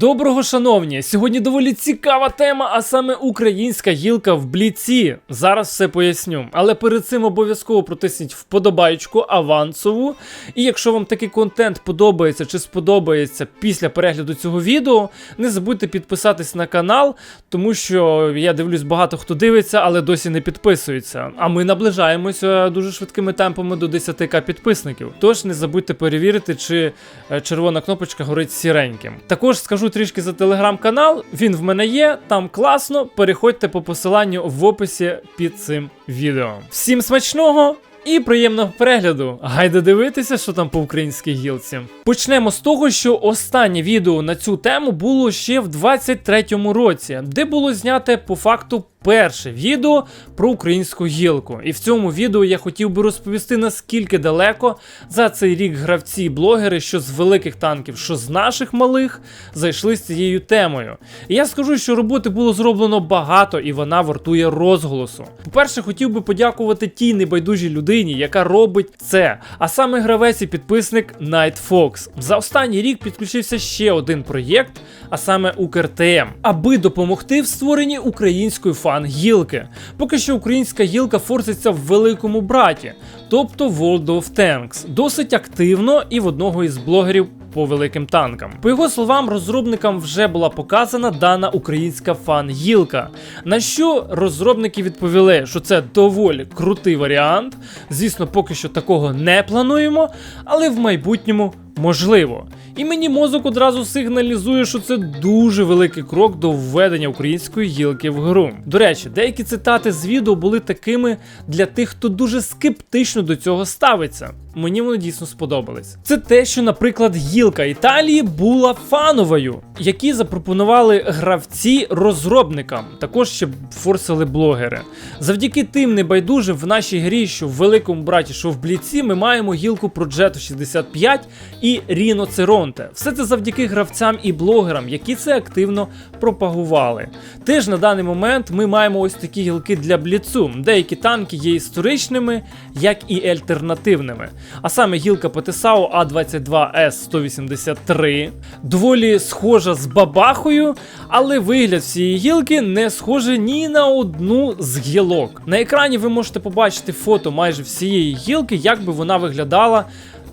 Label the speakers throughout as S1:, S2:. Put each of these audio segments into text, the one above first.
S1: Доброго шановні! Сьогодні доволі цікава тема, а саме українська гілка в бліці. Зараз все поясню. Але перед цим обов'язково протисніть вподобайку авансову. І якщо вам такий контент подобається чи сподобається після перегляду цього відео, не забудьте підписатись на канал, тому що я дивлюсь, багато хто дивиться, але досі не підписується. А ми наближаємося дуже швидкими темпами до 10к підписників. Тож не забудьте перевірити, чи е, червона кнопочка горить сіреньким. Також скажу трішки за телеграм-канал. Він в мене є, там класно. Переходьте по посиланню в описі під цим відео. Всім смачного! І приємного перегляду. Гайде дивитися, що там по українській гілці. Почнемо з того, що останнє відео на цю тему було ще в 23-му році, де було зняте по факту перше відео про українську гілку. І в цьому відео я хотів би розповісти, наскільки далеко за цей рік гравці і блогери, що з великих танків, що з наших малих, зайшли з цією темою. І я скажу, що роботи було зроблено багато і вона вартує розголосу. По-перше, хотів би подякувати тій небайдужій людині, яка робить це. А саме гравець і підписник Night Fox. За останній рік підключився ще один проєкт, а саме УкрТМ, аби допомогти в створенні української фан-гілки. Поки що українська гілка форситься в великому браті, тобто World of Tanks, досить активно і в одного із блогерів. По великим танкам. По його словам, розробникам вже була показана дана українська фан-гілка. На що розробники відповіли, що це доволі крутий варіант. Звісно, поки що такого не плануємо, але в майбутньому можливо. І мені мозок одразу сигналізує, що це дуже великий крок до введення української гілки в гру. До речі, деякі цитати з відео були такими для тих, хто дуже скептично до цього ставиться. Мені вони дійсно сподобались. Це те, що, наприклад, гілка Італії була фановою, які запропонували гравці розробникам, також ще форсили блогери. Завдяки тим небайдужим в нашій грі, що в великому браті, що в бліці, ми маємо гілку Progetto 65 і Ріноцеронте. Все це завдяки гравцям і блогерам, які це активно пропагували. Теж на даний момент ми маємо ось такі гілки для бліцу. Деякі танки є історичними, як і альтернативними. А саме гілка Петесау А22С183, доволі схожа з бабахою, але вигляд цієї гілки не схожий ні на одну з гілок. На екрані ви можете побачити фото майже всієї гілки, як би вона виглядала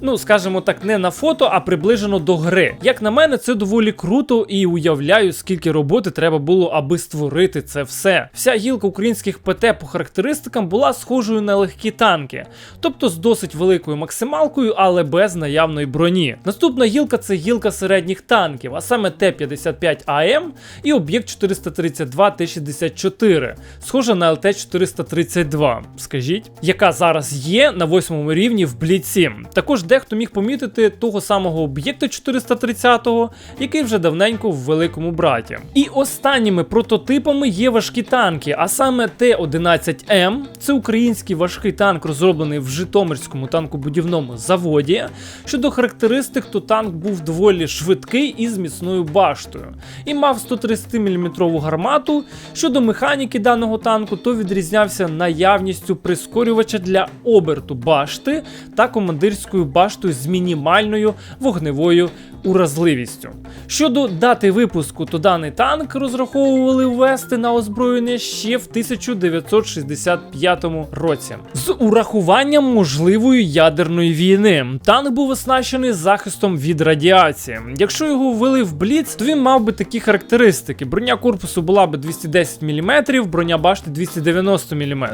S1: ну скажімо так, не на фото, а приближено до гри. Як на мене, це доволі круто і уявляю, скільки роботи треба було, аби створити це все. Вся гілка українських ПТ по характеристикам була схожою на легкі танки, тобто з досить великою максималкою, але без наявної броні. Наступна гілка це гілка середніх танків, а саме Т-55АМ і об'єкт 432 Т-64, схожа на ЛТ-432, скажіть, яка зараз є на восьмому рівні в Бліці. Також дехто міг помітити того самого об'єкта 430-го, який вже давненько в великому браті. І останніми прототипами є важкі танки, а саме Т-11М, це український важкий танк, розроблений в Житомирському танкобудівному заводі. Щодо характеристик, то танк був доволі швидкий і з міцною баштою, і мав 130 мм гармату. Щодо механіки даного танку, то відрізнявся наявністю прискорювача для оберту башти та командирською баштою з мінімальною вогневою уразливістю. Щодо дати випуску, то даний танк розраховували ввести на озброєння ще в 1965 році. З урахуванням можливої ядерної війни танк був оснащений захистом від радіації. Якщо його ввели в бліц, то він мав би такі характеристики: броня корпусу була б 210 мм, броня башти 290 мм.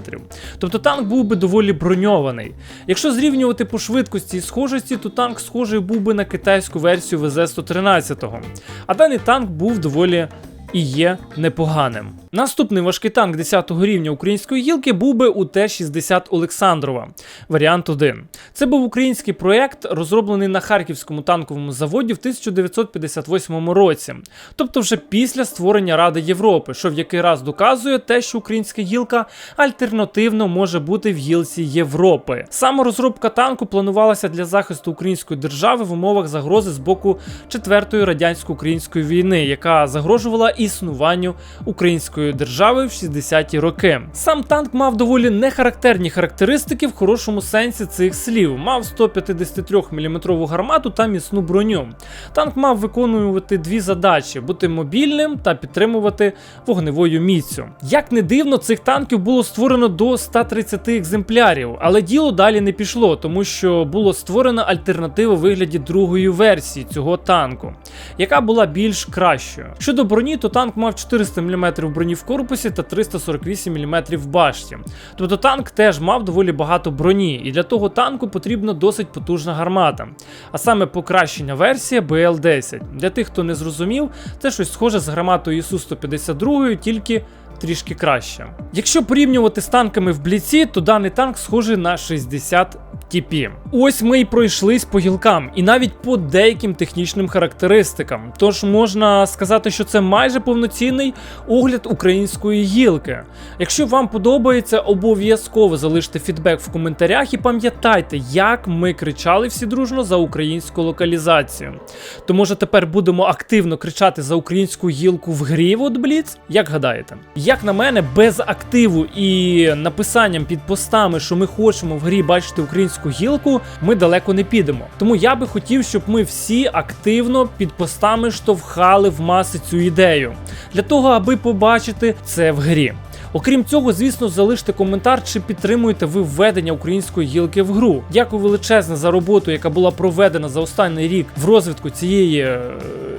S1: Тобто танк був би доволі броньований. Якщо зрівнювати по швидкості і схожості, то танк схожий був би на китайську версію ВЗ-113. А даний танк був доволі і є непоганим. Наступний важкий танк 10 го рівня української гілки був би у Т-60 Олександрова, варіант 1. Це був український проєкт, розроблений на Харківському танковому заводі в 1958 році, тобто вже після створення Ради Європи, що в який раз доказує те, що українська гілка альтернативно може бути в гілці Європи. Саме розробка танку планувалася для захисту української держави в умовах загрози з боку 4-ї радянсько-української війни, яка загрожувала існуванню української держави в 60-ті роки. Сам танк мав доволі нехарактерні характеристики в хорошому сенсі цих слів. Мав 153 мм гармату та міцну броню. Танк мав виконувати дві задачі: бути мобільним та підтримувати вогневою міцю. Як не дивно, цих танків було створено до 130 екземплярів, але діло далі не пішло, тому що було створено альтернатива вигляді другої версії цього танку, яка була більш кращою. Щодо броні, то танк мав 400 мм броні в корпусі та 348 мм в башті. Тобто танк теж мав доволі багато броні, і для того танку потрібна досить потужна гармата. А саме покращення версія BL10. Для тих, хто не зрозумів, це щось схоже з гарматою ІСУ-152, тільки трішки краще. Якщо порівнювати з танками в бліці, то даний танк схожий на 60 TP. Ось ми й пройшлись по гілкам, і навіть по деяким технічним характеристикам. Тож можна сказати, що це майже повноцінний огляд української гілки. Якщо вам подобається, обов'язково залиште фідбек в коментарях і пам'ятайте, як ми кричали всі дружно за українську локалізацію. То може тепер будемо активно кричати за українську гілку в грі от Бліц? Як гадаєте? Як на мене, без активу і написанням під постами, що ми хочемо в грі бачити українську гілку, ми далеко не підемо. Тому я би хотів, щоб ми всі активно під постами штовхали в маси цю ідею, для того, аби побачити це в грі. Окрім цього, звісно, залиште коментар, чи підтримуєте ви введення української гілки в гру. Дякую величезне за роботу, яка була проведена за останній рік в розвитку цієї е,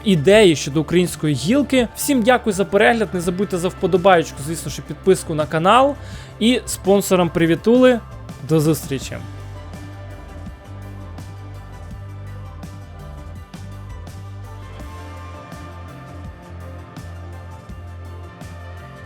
S1: ідеї щодо української гілки. Всім дякую за перегляд. Не забудьте за вподобаєчку, звісно, що підписку на канал. І спонсорам привітули. До зустрічі!